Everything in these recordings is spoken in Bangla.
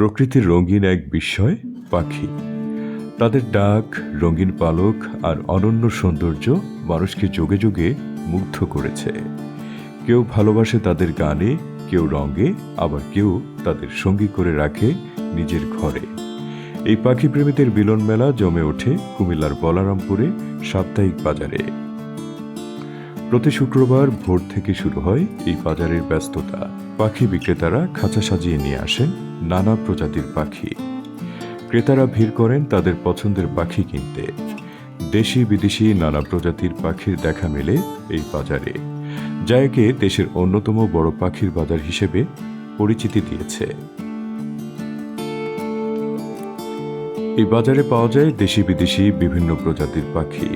প্রকৃতির রঙিন এক বিস্ময়, পাখি। তাদের ডাক, রঙিন পালক আর অনন্য সৌন্দর্য মানুষকে যোগে যোগে মুগ্ধ করেছে। কেউ ভালোবাসে তাদের গানে, কেউ রঙে, আবার কেউ তাদের সঙ্গী করে রাখে নিজের ঘরে। এই পাখি প্রেমীদের মিলন মেলা জমে ওঠে কুমিল্লার বলারামপুরে সাপ্তাহিক বাজারে। প্রতি শুক্রবার ভোর থেকে শুরু হয় এই বাজারের ব্যস্ততা। পাখি বিক্রেতারা খাঁচা সাজিয়ে নিয়ে আসেন নানা প্রজাতির পাখি। ক্রেতারা ভিড় করেন তাদের পছন্দের পাখি কিনতে। দেশি বিদেশি নানা প্রজাতির পাখির দেখা মেলে এই বাজারে। যা একে দেশের অন্যতম বড় পাখির বাজার হিসেবে পরিচিতি দিয়েছে। এই বাজারে পাওয়া যায় দেশি বিদেশি বিভিন্ন প্রজাতির পাখি।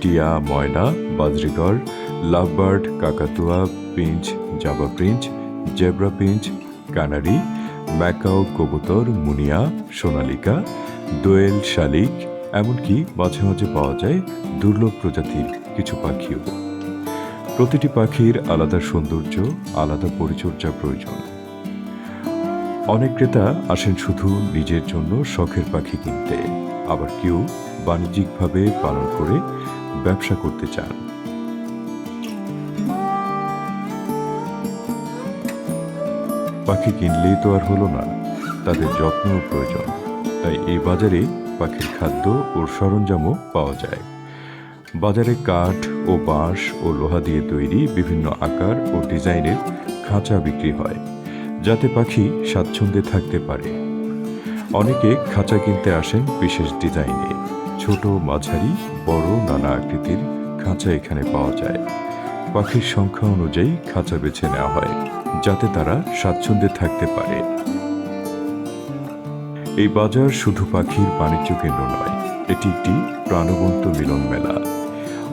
টিয়া, ময়না বাজরিগর লাভবার্ড, কাকাতুয়া, finch, Java finch zebra finch, canary, macaw কবুতর, মুনিয়া, সোনালিকা, দোয়েল শালিক, এমনকি মাঝে মাঝে পাওয়া যায় দুর্লভ প্রজাতির কিছু পাখিও। প্রতিটি পাখির আলাদা সৌন্দর্য, আলাদা পরিচর্যা প্রয়োজন। অনেক ক্রেতা আসেন শুধু নিজের জন্য শখের পাখি কিনতে। আবার কেউ বাণিজ্যিকভাবে পালন করে ব্যবসা করতে চান। পাখি কিনলেই তো আর হলো না, তাদের যত্নও প্রয়োজন। তাই এই বাজারে পাখির খাদ্য ও সরঞ্জামও পাওয়া যায়। বাজারে কাঠ ও বাঁশ ও লোহা দিয়ে তৈরি বিভিন্ন আকার ও ডিজাইনের খাঁচা বিক্রি হয়, যাতে পাখি স্বাচ্ছন্দ্যে থাকতে পারে। অনেকে খাঁচা কিনতে আসেন বিশেষ ডিজাইনে। ছোট, মাঝারি, বড় নানা আকৃতির খাঁচা এখানে পাওয়া যায়। পাখির সংখ্যা অনুযায়ী খাঁচা বেছে নেওয়া হয়। যাতে তারা স্বাচ্ছন্দ্যে থাকতে পারে। এই বাজার শুধু পাখির বাণিজ্য কেন্দ্র নয়, এটি একটি প্রাণবন্ত মিলন মেলা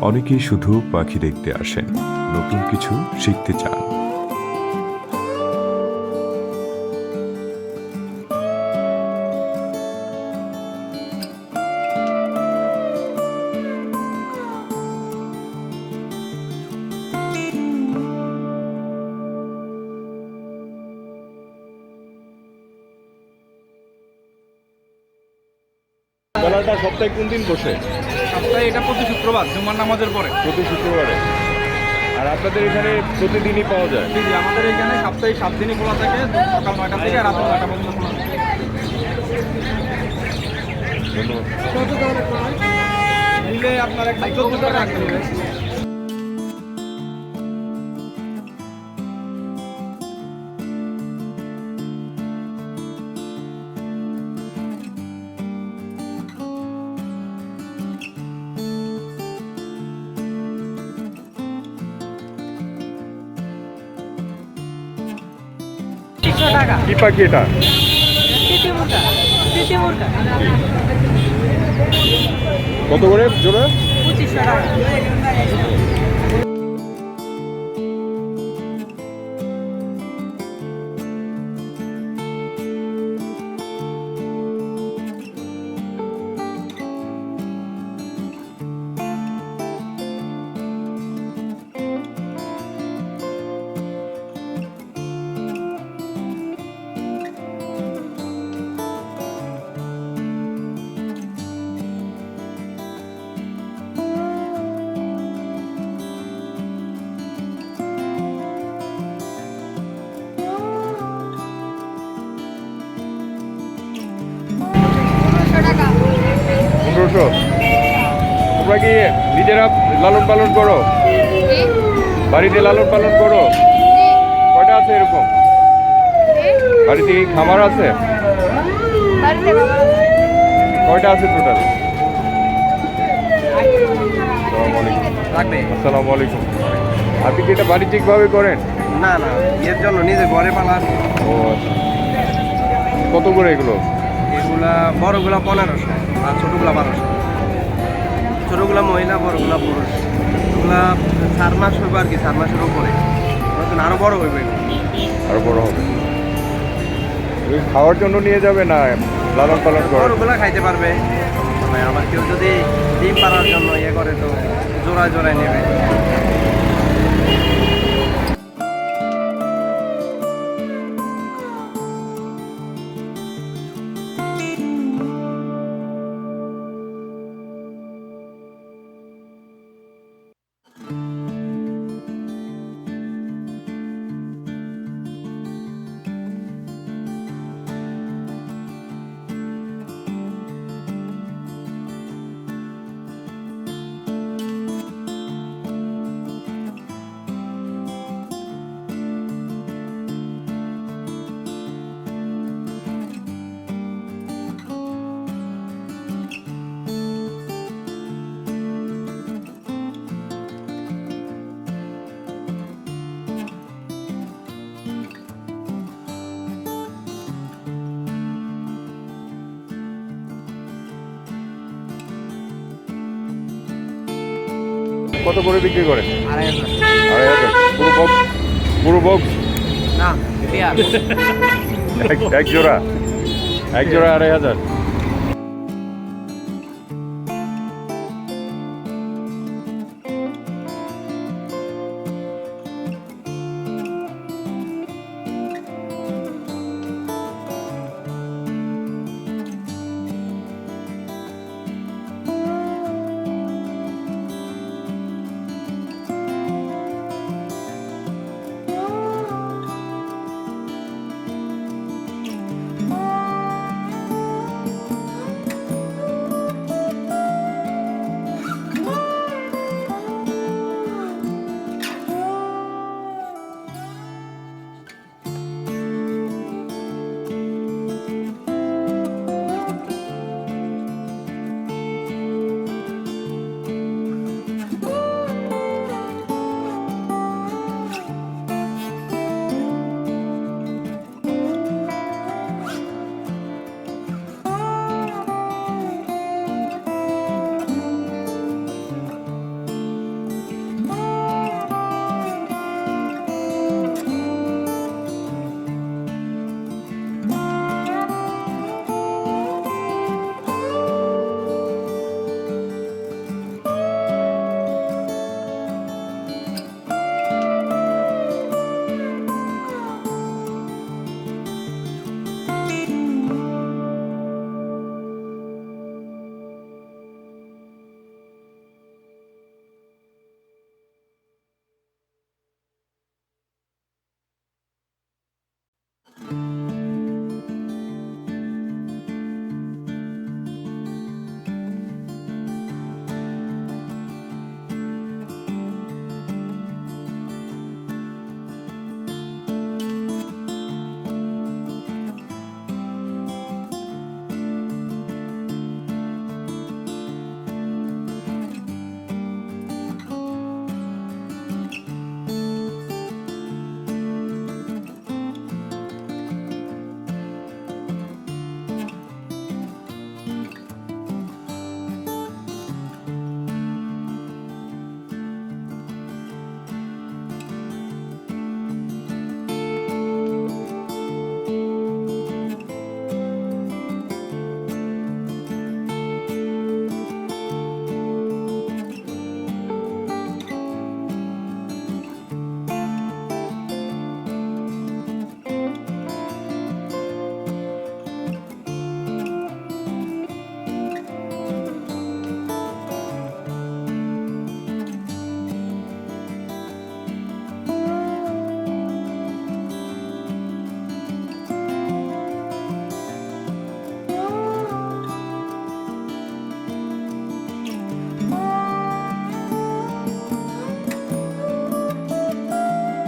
অনেকেই শুধু পাখি দেখতে আসেন, নতুন কিছু শিখতে চান। মেলাটা সপ্তাহে কোন দিন বসে? সপ্তাহে এটা প্রতি শুক্রবার জুমার নামাজের পরে। প্রতি শুক্রবারে। আর আপনাদের এখানে প্রতিদিনই পাওয়া যায়? জি আমাদের এখানে সপ্তাহে সাত দিনই খোলা থাকে সকাল নয়টা থেকে রাত নয়টা পর্যন্ত খোলা থাকে। ধন্যবাদ। মিলে আপনার একটা চোদ্দ টাকা রাখতে টাকা। কি পাখি এটা? কত করে জোড়া? পঁচিশশো টাকা। তোমরা নিজেরা লালন পালন করো। বাড়িতে লালন পালন করো। কয়টা আছে এরকম? বাড়িতে কি খামার আছে? কয়টা আছে টোটাল আসসালামু আলাইকুম। আপনি কি এটা বাণিজ্যিকভাবে করেন? না না এর জন্য নিজে ঘরে পালান ও আচ্ছা। কত করে এগুলো? এগুলা বড়গুলা পনেরোশো আর ছোটগুলা বারোশো। ছোটোগুলা মহিলা বড়গুলা পুরুষ। ওগুলা চার মাস হইব আর কি চার মাসের উপরে। নতুন আরও বড় হইবে আরও বড় হবে। খাওয়ার জন্য নিয়ে যাবে না লালন পালন করে? বড়গুলা খাইতে পারবে। মানে আমার আবার কেউ যদি ডিম পাড়ার জন্য ইয়ে করে তো জোড়ায় জোড়ায় নেবে। কত করে বিক্রি করে? আড়াই হাজার। পুরো বক্স পুরো বক্স না এক জোড়া? এক জোড়া আড়াই হাজার।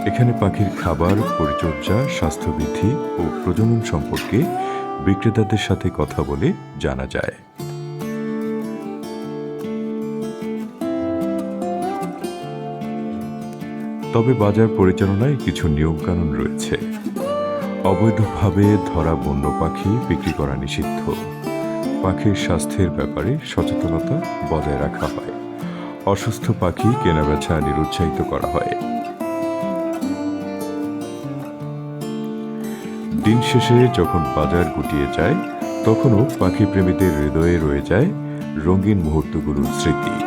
এখানে পাখির খাবার, পরিচর্যা, স্বাস্থ্যবিধি ও প্রজনন সম্পর্কে বিক্রেতাদের সাথে কথা বলে জানা যায়। তবে বাজার পরিচালনায় কিছু নিয়মকানুন রয়েছে। অবৈধভাবে ধরা বন্য পাখি বিক্রি করা নিষিদ্ধ। পাখির স্বাস্থ্যের ব্যাপারে সচেতনতা বজায় রাখা হয়। অসুস্থ পাখি কেনাবেচা নিরুৎসাহিত করা হয়। দিন শেষে যখন বাজার গুটিয়ে যায়, তখনও পাখি প্রেমীদের হৃদয়ে রয়ে যায় রঙিন মুহূর্তগুলোর স্মৃতি।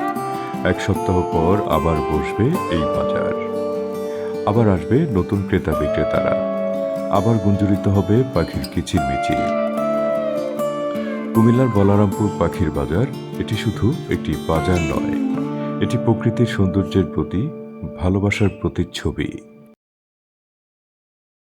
এক সপ্তাহ পর আবার বসবে এই বাজার। আবার আসবে নতুন ক্রেতা বিক্রেতারা। আবার গুঞ্জরিত হবে পাখির কিচির কিচিরমিচির। কুমিল্লার বলারামপুর পাখির বাজার, এটি শুধু একটি বাজার নয়, এটি প্রকৃতির সৌন্দর্যের প্রতি, ভালোবাসার প্রতিচ্ছবি।